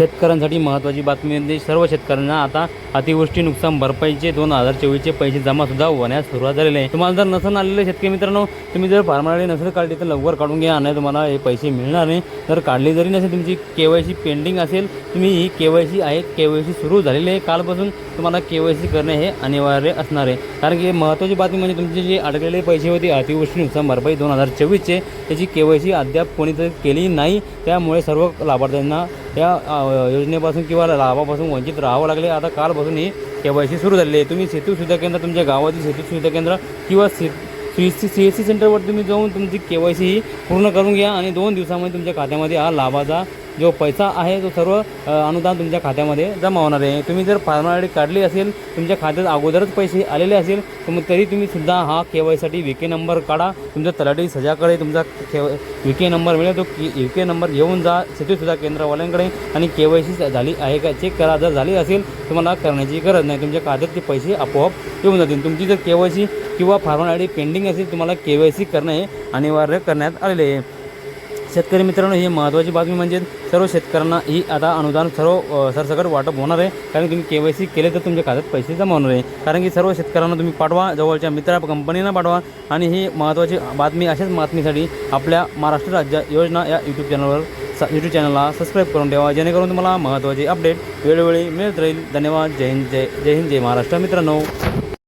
शेतकऱ्यांसाठी महत्त्वाची बातमी म्हणजे सर्व शेतकऱ्यांना आता अतिवृष्टी नुकसान भरपाईचे दोन हजार चोवीसचे पैसे जमासुद्धा होण्यास सुरुवात झालेली आहे. तुम्हाला जर नसन आलेले शेतकरी मित्रांनो तुम्ही जर फार्मर नसेल काढली तर लवकर काढून घ्या नाही तुम्हाला हे पैसे मिळणार नाही. जर काढली जरी नसेल तुमची के वाय सी पेंडिंग असेल तुम्ही ही के वाय सी आहे के वाय सी सुरू झालेली आहे. कालपासून तुम्हाला के वाय सी करणे हे अनिवार्य असणार आहे. कारण की महत्त्वाची बातमी म्हणजे तुमचे जे अडकलेले पैसे होते अतिवृष्टी नुकसान भरपाई दोन हजार चोवीसचे त्याची के वाय सी अद्याप कोणीतरी केली नाही. त्यामुळे सर्व लाभार्थ्यांना या योजनेपासून किंवा लाभापासून वंचित राहावं लागले. आता कालपासून ही के वाय सी सुरू झालेली आहे. तुम्ही सेतू सुविधा केंद्र तुमच्या गावातील सेतू सुविधा केंद्र किंवा से C C C S C सेंटरवर तुम्ही जाऊन तुमची के वाय सी ही पूर्ण करून घ्या आणि दोन दिवसामध्ये तुमच्या खात्यामध्ये हा लाभाचा जो पैसा आहे तो सर्व अनुदान तुमच्या खात्यामध्ये जमा होणार आहे. तुम्ही जर फार्मर आय डी काढली असेल तुमच्या खात्यात अगोदरच पैसे आलेले असेल तर मग तरी तुम्ही सुद्धा हा K Y C V K number काढा. तुमच्या तलाठी सजाकडे तुमचा के वी के नंबर मिळेल. तो यू के नंबर घेऊन जा सुद्धा केंद्रवाल्यांकडे आणि के वाय सी झाली आहे का? चेक करा. जर झाली असेल तुम्हाला करण्याची गरज नाही. तुमच्या खात्यात ते पैसे आपोआप येऊन जातील. तुमची जर के वाय सी किंवा फार्मर आय डी पेंडिंग असेल तुम्हाला के वाय सी करणे हे अनिवार्य करण्यात आलेले आहे. शेतकरी मित्रांनो ही महत्त्वाची बातमी म्हणजे सर्व शेतकऱ्यांना ही आता अनुदान सर्व सरसकट वाटप होणार आहे. कारण तुम्ही के वाय सी केले तर तुमच्या खात्यात पैसे जमा होणार आहे. कारण की सर्व शेतकऱ्यांना तुम्ही पाठवा जवळच्या मित्रा कंपनींना पाठवा. आणि ही महत्त्वाची बातमी अशाच बातमीसाठी आपल्या महाराष्ट्र राज्य योजना या यूट्यूब चॅनलवर स यूट्यूब चॅनलला सबस्क्राईब करून ठेवा. जेणेकरून तुम्हाला महत्त्वाचे अपडेट वेळोवेळी मिळत राहील. धन्यवाद. जय हिंद जय जय हिंद जय महाराष्ट्र मित्रांनो.